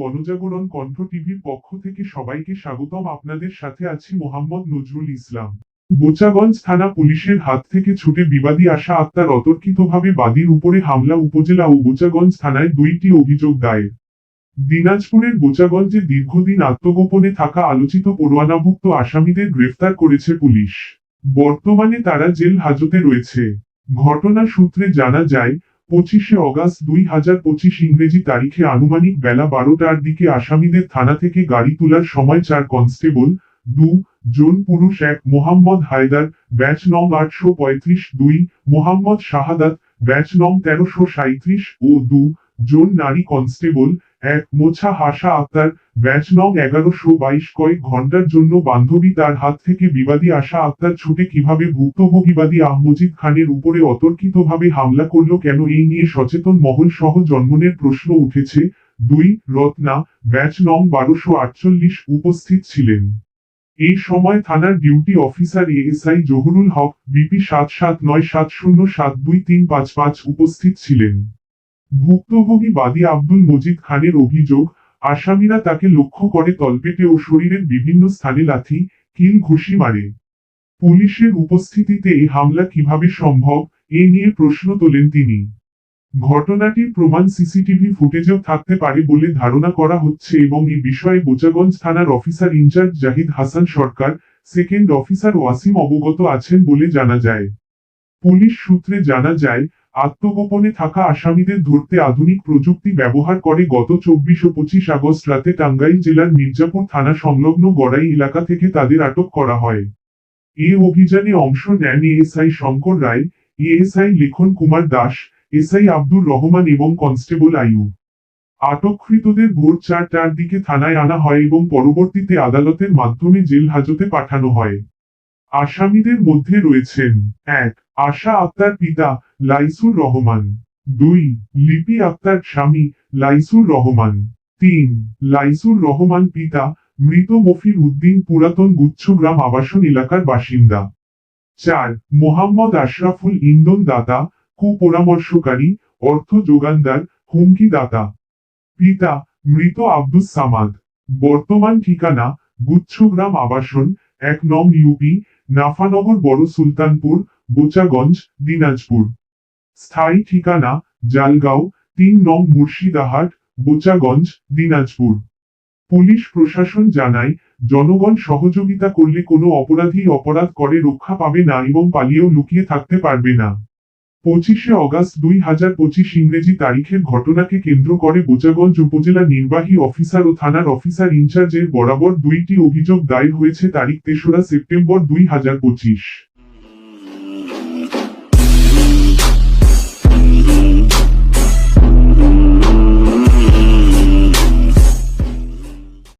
গণজাগরণ কণ্ঠ টিভির পক্ষ থেকে সবাইকে স্বাগতম। আপনাদের সাথে আছি মোহাম্মদ নজরুল ইসলাম। বোচাগঞ্জ থানা পুলিশের হাত থেকে ছুটে বিবাদী আশা আক্তার অতর্কিতভাবে বাদীর উপরে হামলা উপজেলা ও বোচাগঞ্জ থানায় দুইটি অভিযোগ দায়ের। দিনাজপুরের বোচাগঞ্জে দীর্ঘদিন আত্মগোপনে থাকা আলোচিত পরোয়ানাভুক্ত আসামিদের গ্রেফতার করেছে পুলিশ। বর্তমানে তারা জেল হাজতে রয়েছে। ঘটনা সূত্রে জানা যায় পঁচিশে অগাস্ট দুই হাজার পঁচিশ ইংরেজি তারিখে আনুমানিক বেলা বারোটার দিকে আসামিদের থানা থেকে গাড়ি তোলার সময় চার কনস্টেবল, দু জন পুরুষ, এক মোহাম্মদ হায়দার, ব্যাচ নং আটশো পঁয়ত্রিশ, দুই মোহাম্মদ শাহাদাত, ব্যাচ নং তেরোশো সাঁত্রিশ ও দু জন নারী কনস্টেবল এক মোছা হাসা আক্তার, ব্যাচ নং এগারোশো বাইশ কয়েক ঘণ্টার জন্য বান্ধবী তার হাত থেকে বিবাদী আশা আক্তার ছুটে কীভাবে ভুক্তভোগীবাদী আহমজিদ খানের উপরে অতর্কিতভাবে হামলা করল কেন এই নিয়ে সচেতন মহল সহ জন্মনের প্রশ্ন উঠেছে। দুই, রত্না, ব্যাচ নং বারোশো আটচল্লিশ উপস্থিত ছিলেন। এই সময় থানার duty officer ASI Zahurul Haque, BP সাত সাত নয় সাত শূন্য সাত দুই তিন পাঁচ পাঁচ উপস্থিত ছিলেন। ভুক্তভোগী বাদী আব্দুল মজিদ খানের অভিযোগ, আসামিরা তাকে লক্ষ্য করে তলপেটে ও শরীরের বিভিন্ন স্থানে লাথি, কিল ঘুষি মারে। পুলিশের উপস্থিতিতে এই হামলা কীভাবে সম্ভব, এ নিয়ে প্রশ্ন তোলেন তিনি। ঘটনাটির প্রমাণ সিসিটিভি ফুটেজেও থাকতে পারে বলে ধারণা করা হচ্ছে এবং এ বিষয়ে বোচাগঞ্জ থানার officer in charge Zahid Hasan Sarkar, second officer Wasim অবগত আছেন বলে জানা যায়। পুলিশ সূত্রে জানা যায়, আত্মগোপনে থাকা আসামিদের ধরতে আধুনিক প্রযুক্তি ব্যবহার করে গত চব্বিশ ও পঁচিশ আগস্ট রাতে টাঙ্গাইল জেলার মির্জাপুর থানা সংলগ্ন গড়াই এলাকা থেকে তাদের আটক করা হয়। এ অভিযানে অংশ নেন ASI Shankar Roy, ASI Likhon Kumar Das, SI Abdur Rahman এবং কনস্টেবল আয়ুব আটককৃতদের ভোর চারটার দিকে থানায় আনা হয় এবং পরবর্তীতে আদালতের মাধ্যমে জেল হাজতে পাঠানো হয়। আসামিদের মধ্যে রয়েছেন এক, আশা আক্তার পিতা লাইসুর রহমান। দুই, লিপি আক্তার স্বামী লাইসুর রহমান। তিন, লাইসুর রহমান পিতা মৃত মফির উদ্দিন পুরাতন গুচ্ছগ্রাম আবাসন এলাকার বাসিন্দা। চার, মোহাম্মদ আশরাফুল ইন্দন দাতা, কুপরামর্শকারী, অর্থ যোগানদার, হুমকি দাতা। পিতা, মৃত আব্দুস সামাদ। বর্তমান ঠিকানা গুচ্ছগ্রাম আবাসন, এক নং ইউপি নাফানগর বড় সুলতানপুর, বোচাগঞ্জ, দিনাজপুর। স্থায়ী ঠিকানা, জালগাঁও, তিন নং মুর্শিদাহাট, বোচাগঞ্জ, দিনাজপুর। পুলিশ প্রশাসন জানায়, জনগণ সহযোগিতা করলে কোনো অপরাধী অপরাধ করে রক্ষা পাবে না এবং পালিয়েও লুকিয়ে থাকতে পারবে না। পঁচিশে অগাস্ট দুই হাজার পঁচিশ ইংরেজি তারিখের ঘটনাকে কেন্দ্র করে বোচাগঞ্জ উপজেলা নির্বাহী অফিসার ও থানার অফিসার ইনচার্জের বরাবর দুইটি অভিযোগ দায়ের হয়েছে তারিখ তেসরা সেপ্টেম্বর দুই হাজার পঁচিশ।